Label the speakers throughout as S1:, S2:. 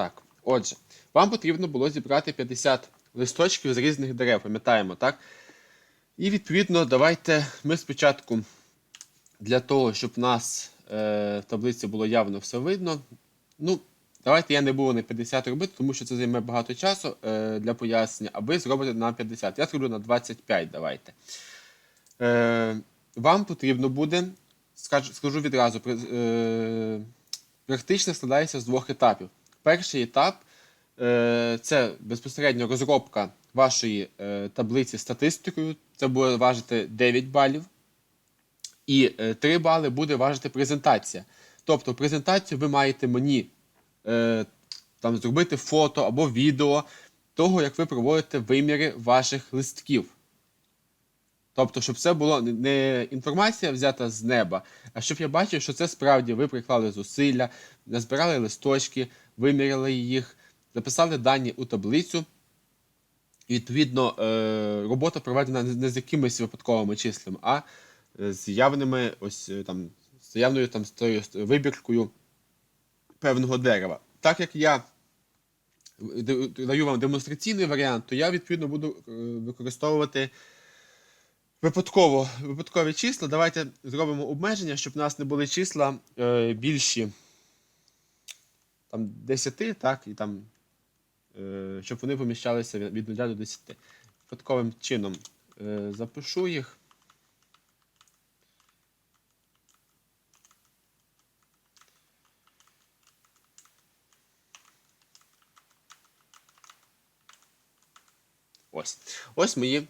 S1: Так, отже, вам потрібно було зібрати 50 листочків з різних дерев, пам'ятаємо, так? І відповідно, давайте ми спочатку для того, щоб в нас е, в таблиці було явно все видно. Ну, давайте я не буду на 50 робити, тому що це займе багато часу е, для пояснення, а ви зробите на 50. Я зроблю на 25, давайте. Е, вам потрібно буде, скажу, скажу відразу, е, практично складається з двох етапів. Перший етап е, це безпосередньо розробка вашої е, таблиці статистикою. Це буде важити 9 балів. І е, 3 бали буде важити презентація. Тобто, презентацію ви маєте мені е, там, зробити фото або відео того, як ви проводите виміри ваших листків. Тобто, щоб це було не- інформація взята з неба, а щоб я бачив, що це справді ви приклали зусилля, назбирали листочки, виміряли їх, записали дані у таблицю. І відповідно е, робота проведена не з якимись випадковими числами, а е, з явними ось е, там з явною там вибіркою певного дерева. Так як я даю вам демонстраційний варіант, то я відповідно буду використовувати випадково, випадкові числа. Давайте зробимо обмеження, щоб у нас не були числа е, більші там, 10, так, і там, е, щоб вони поміщалися від від 0 до 10. Випадковим чином е, запишу їх. Ось. Ось мої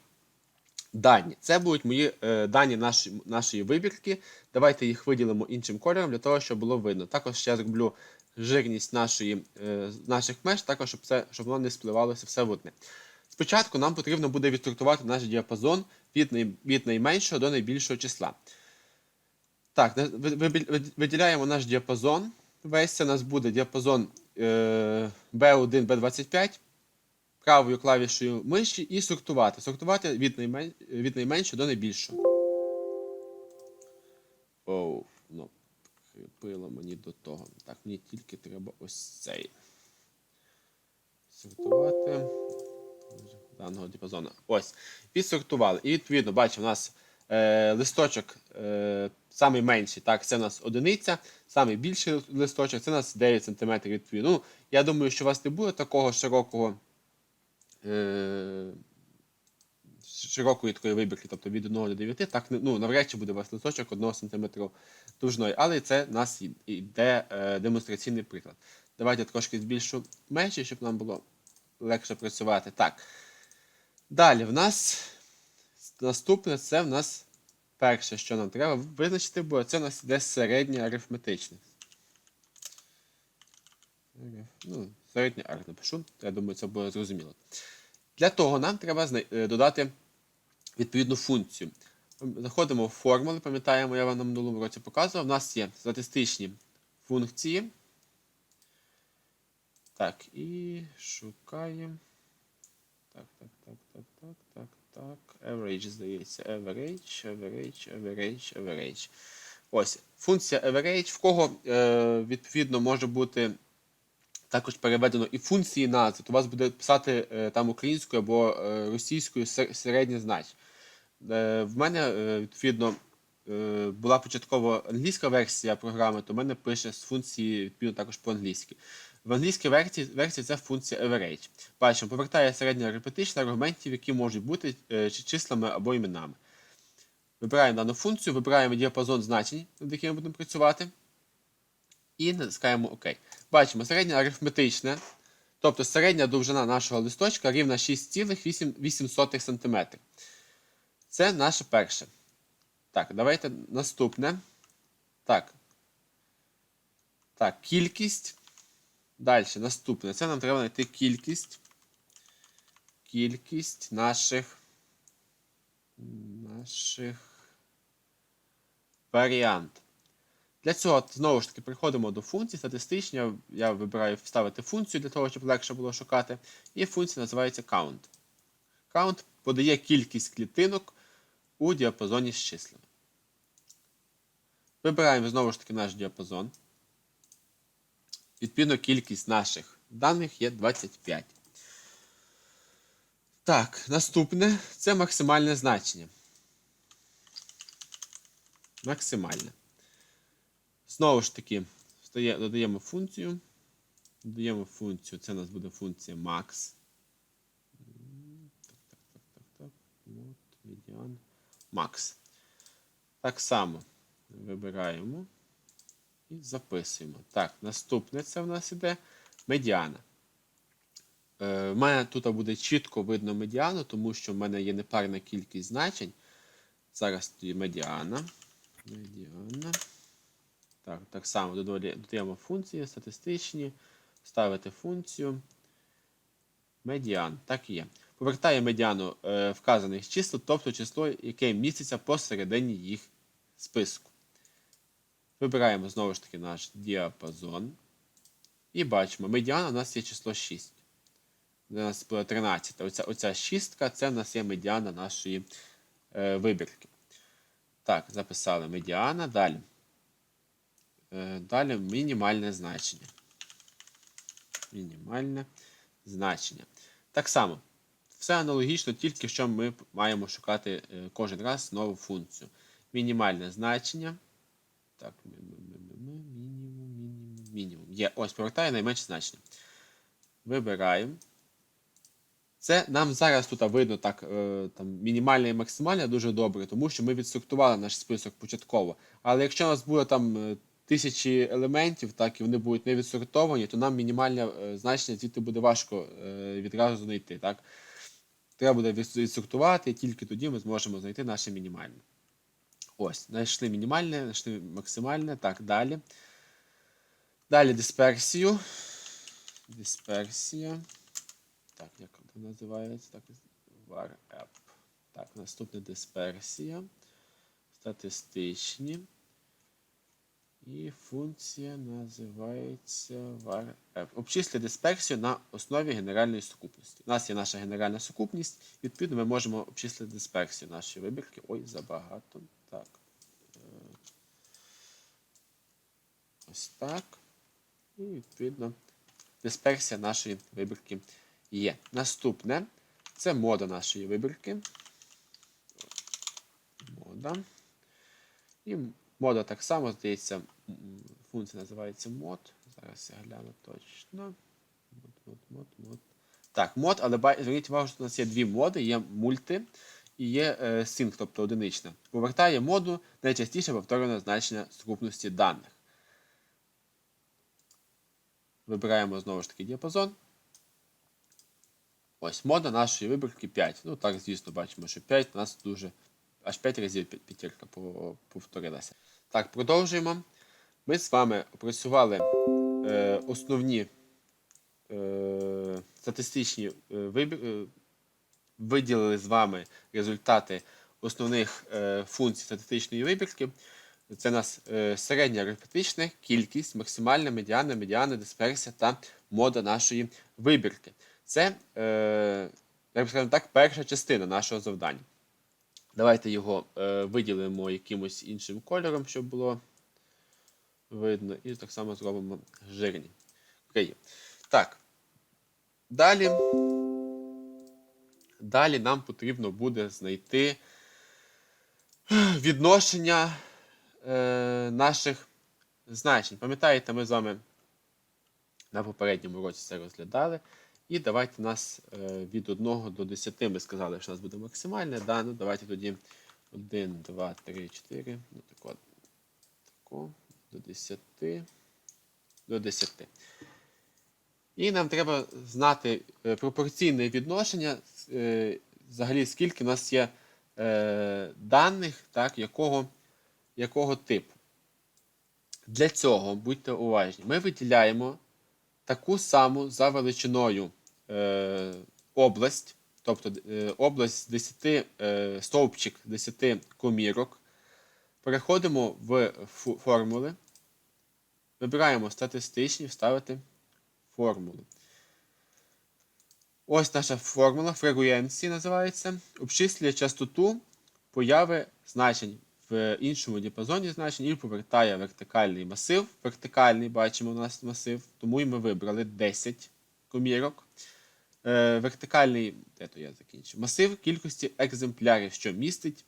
S1: дані. Це будуть мої е, дані нашої, нашої вибірки. Давайте їх виділимо іншим кольором для того, щоб було видно. Також ще зроблю жирність нашої, е, наших меж, також щоб, це, щоб воно не спливалося все в одне. Спочатку нам потрібно буде відсортувати наш діапазон від, най, від найменшого до найбільшого числа. Так, виділяємо наш діапазон. Весь це у нас буде діапазон е, B1, B25 правою клавішою миші і сортувати. Сортувати від, наймен... від найменшого до найбільшого. Оу, ну, припило мені до того. Так, мені тільки треба ось цей. Сортувати даного діапазону. Ось. Підсортували. І відповідно, бачимо, у нас е, листочок е, самий менший, так, це у нас одиниця, самий більший листочок, це у нас 9 см відповідно. Ну, я думаю, що у вас не буде такого широкого е, широкої такої вибірки, тобто від 1 до 9, так ну, навряд чи буде у вас листочок 1 см довжиною, але це у нас йде е, демонстраційний приклад. Давайте трошки збільшу межі, щоб нам було легше працювати. Так. Далі в нас наступне це в нас перше, що нам треба визначити, бо це у нас йде середнє арифметичне. Ну, середнє ариф напишу, я думаю, це буде зрозуміло. Для того нам треба е, додати відповідну функцію. Заходимо в формули, пам'ятаємо, я вам на минулому році показував. У нас є статистичні функції. Так, і шукаємо. Так, так, так, так, так, так, так. Average, здається. Average, average, average, average. Ось. Функція average, в кого е, відповідно може бути також переведено і функції назви, то у вас буде писати е, там українською або е, російською сер- середнє значення. Е, в мене, відповідно, була початково англійська версія програми, то в мене пише з функції відповідно також по-англійськи. В англійській версії, версії це функція average. Бачимо, повертає середнє арифметичне аргументів, які можуть бути чи числами або іменами. Вибираємо дану функцію, вибираємо діапазон значень, над яким ми будемо працювати. І натискаємо ОК. Бачимо, середнє арифметичне, тобто середня довжина нашого листочка рівна 6,8 см. Це наше перше. Так, давайте наступне. Так. Так, кількість. Далі, наступне. Це нам треба знайти кількість. Кількість наших. Наших варіантів. Для цього знову ж таки приходимо до функції статистичні. Я- вибираю вставити функцію для того, щоб легше було шукати. І функція називається count. Count подає кількість клітинок у діапазоні з числами. Вибираємо знову ж таки наш діапазон. Відповідно, кількість наших Даних є 25. Так, наступне це максимальне значення. Максимальне. Знову ж таки, додаємо функцію. Додаємо функцію. Це у нас буде функція max. Так, так, так, так, так. От, медіан. Max. Так само вибираємо і записуємо. Так, наступне це в нас іде медіана. Е, в мене тут буде чітко видно медіану, тому що в мене є непарна кількість значень. Зараз тоді медіана. Медіана. Так, так само додаємо функції статистичні, ставити функцію. Медіан. Так і є. Повертає медіану е, вказаних чисел, тобто число, яке міститься посередині їх списку. Вибираємо знову ж таки наш діапазон. І бачимо, медіана у нас є число 6. У нас було 13. Оця, оця шістка це в нас є медіана нашої е, вибірки. Так, записали медіана. Далі. Е, далі мінімальне значення. Мінімальне значення. Так само. Все аналогічно, тільки що ми маємо шукати е, кожен раз нову функцію. Мінімальне значення. Так, мінімум, мінімум, мінімум. Є. Ось, повертає найменше значення. Вибираємо. Це нам зараз тут видно так, е, там, мінімальне і максимальне дуже добре, тому що ми відструктували наш список початково. Але якщо у нас буде там тисячі елементів, так, і вони будуть не відсортовані, то нам мінімальне е, значення звідти буде важко е, відразу знайти. Так? Треба буде відсортувати, і тільки тоді ми зможемо знайти наше мінімальне. Ось, знайшли мінімальне, знайшли максимальне. Так, далі. Далі дисперсію. Дисперсія. Так, як вона називається? Так, var app. Так, наступне дисперсія. Статистичні. І функція називається var app. Обчисли дисперсію на основі генеральної сукупності. У нас є наша генеральна сукупність. Відповідно, ми можемо обчислити дисперсію нашої вибірки. Ой, забагато. Так. Е, Ось так. І відповідно дисперсія нашої вибірки є. Наступне це мода нашої вибірки. Мода. І мода так само, здається, функція називається мод. Зараз я гляну точно. Мод, мод, мод, мод. Так, мод, але зверніть увагу, що у нас є дві моди, є мульти і є е, sync, тобто одинична. Повертає моду найчастіше повторюване значення сукупності даних. Вибираємо знову ж таки діапазон. Ось мода нашої вибірки 5. Ну так, звісно, бачимо, що 5 у нас дуже аж 5 разів п'я- п'ятірка повторилася. Так, продовжуємо. Ми з вами опрацювали е, основні е, статистичні е, вибір, е, виділили з вами результати основних е, функцій статистичної вибірки. Це у нас е, середня арифметична кількість, максимальна медіана, медіана, дисперсія та мода нашої вибірки. Це, е, як би скажемо так, перша частина нашого завдання. Давайте його е, виділимо якимось іншим кольором, щоб було видно. І так само зробимо жирні. Окей. Так. Далі. Далі нам потрібно буде знайти відношення е, наших значень. Пам'ятаєте, ми з вами на попередньому році це розглядали. І давайте нас е, від 1 до 10 ми сказали, що у нас буде максимальне. Да? Ну, давайте тоді 1, 2, 3, 4. Ну, так от, тако, до 10. До 10. І нам треба знати е, пропорційне відношення, е, взагалі, скільки у нас є даних, так, якого, якого типу. Для цього, будьте уважні, ми виділяємо таку саму за величиною область, тобто е, область з 10 е, стовпчик 10 комірок. Переходимо в формули, вибираємо статистичні, вставити формули. Ось наша формула фреквенції називається. Обчислює частоту появи значень в іншому діапазоні значень і повертає вертикальний масив. Вертикальний бачимо у нас масив, тому і ми вибрали 10 комірок. Е, вертикальний де то я закінчив, масив кількості екземплярів, що містить,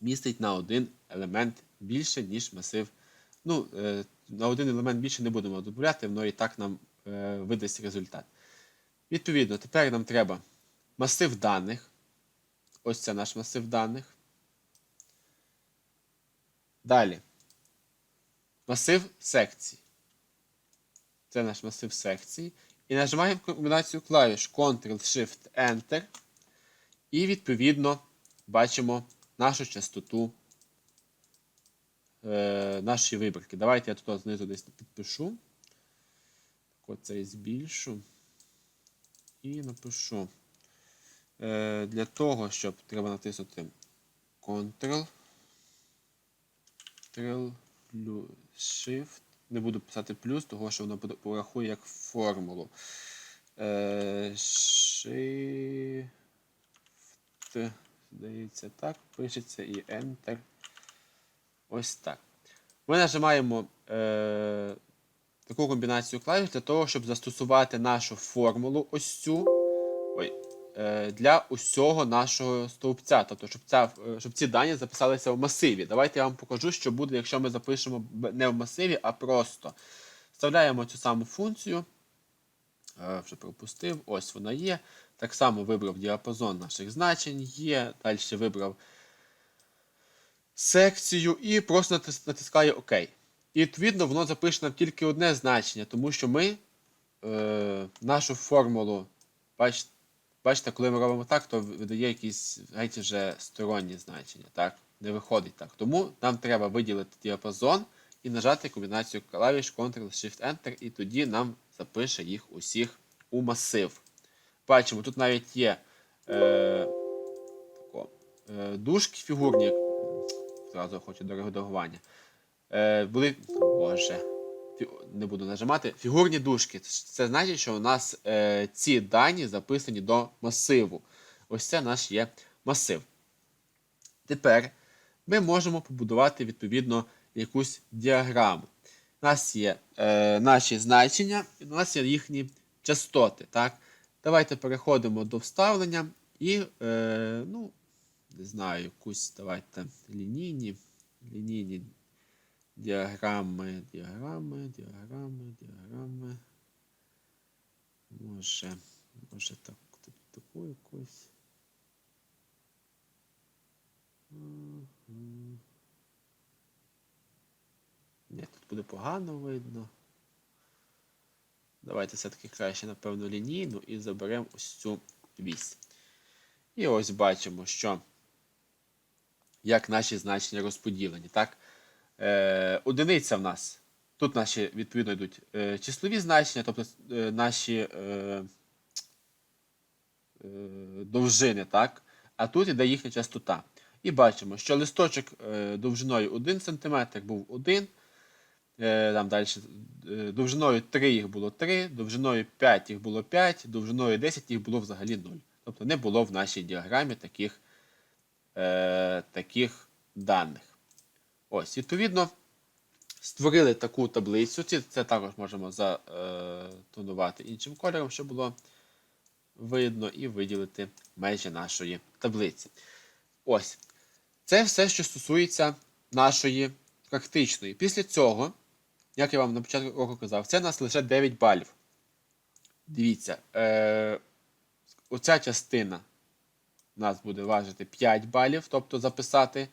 S1: містить на один елемент більше, ніж масив. Ну, е, на один елемент більше не будемо додати, воно і так нам е, видасть результат. Відповідно, тепер нам треба масив даних. Ось це наш масив даних. Далі. Масив секцій. Це наш масив секцій. І нажимаємо комбінацію клавіш Ctrl-Shift-Enter. І відповідно бачимо нашу частоту е, нашої вибірки. Давайте я тут знизу десь підпишу. Так, оце збільшу. І напишу. Е, для того, щоб треба натиснути Ctrl. Ctrl плюс Shift. Не буду писати плюс, того що воно порахує як формулу. Е, Shift. Здається, так. Пишеться і Enter. Ось так. Ми нажимаємо е, таку комбінацію клавіш для того, щоб застосувати нашу формулу ось цю. Ой, для усього нашого стовпця. Тобто, щоб, ця, е, щоб ці дані записалися в масиві. Давайте я вам покажу, що буде, якщо ми запишемо не в масиві, а просто. Вставляємо цю саму функцію. Е, Вже пропустив. Ось вона є. Так само вибрав діапазон наших значень. Є. Далі вибрав секцію і просто натис- натискаю ОК. І відповідно воно запише нам тільки одне значення, тому що ми е, нашу формулу, бач, бачите, коли ми робимо так, то видає якісь геть вже сторонні значення. Так? Не виходить так. Тому нам треба виділити діапазон і нажати комбінацію клавіш Ctrl-Shift-Enter, і тоді нам запише їх усіх у масив. Бачимо, тут навіть є е, тако, е, дужки фігурні. Зразу хочу до редагування. Е, були. Боже. Не буду нажимати. Фігурні дужки. Це значить, що у нас е, ці дані записані до масиву. Ось це наш є масив. Тепер ми можемо побудувати відповідно якусь діаграму. У нас є е, наші значення, і у нас є їхні частоти. Так? Давайте переходимо до вставлення і, е, ну, не знаю, якусь давайте лінійні, лінійні діаграми, діаграми, діаграми, діаграми. Може, може так, тут таку якусь. Ні, тут буде погано видно. Давайте все-таки краще, напевно, лінійну і заберемо ось цю вісь. І ось бачимо, що як наші значення розподілені. Так? Е, одиниця в нас. Тут наші відповідно йдуть е, числові значення, тобто е, наші е, е, довжини, так? а тут іде їхня частота. І бачимо, що листочок е, довжиною 1 см був 1 Е, Там далі е, довжиною 3 їх було 3, довжиною 5 їх було 5, довжиною 10 їх було взагалі 0. Тобто не було в нашій діаграмі таких, е, таких даних. Ось, відповідно, створили таку таблицю. Це також можемо затонувати іншим кольором, щоб було видно, і виділити межі нашої таблиці. Ось. Це все, що стосується нашої практичної. Після цього, як я вам на початку року казав, це у нас лише 9 балів. Дивіться, е, оця частина у нас буде важити 5 балів, тобто записати е,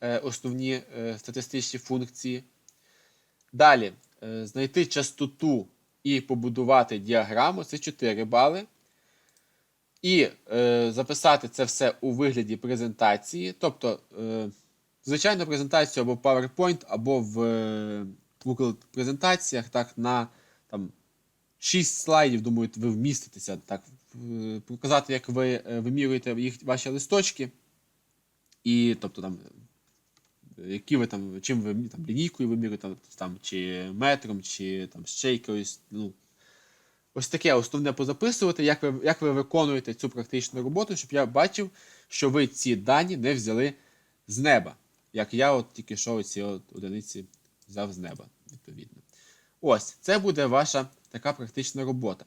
S1: основні е, статистичні функції. Далі, е, знайти частоту і побудувати діаграму це 4 бали. І е, записати це все у вигляді презентації. Тобто, е, звичайно, презентацію або в PowerPoint, або в е, Google презентаціях, так, на там, 6 слайдів, думаю, ви вміститеся. Так, показати, як ви е, вимірюєте їх, ваші листочки. І, тобто, там, е, які ви там, чим ви там, лінійкою вимірюєте, там, чи метром, чи там, ще якоюсь. Ну, ось таке основне позаписувати, як ви, як ви виконуєте цю практичну роботу, щоб я бачив, що ви ці дані не взяли з неба. Як я от тільки що ці одиниці взяв з неба, відповідно. Ось, це буде ваша така практична робота.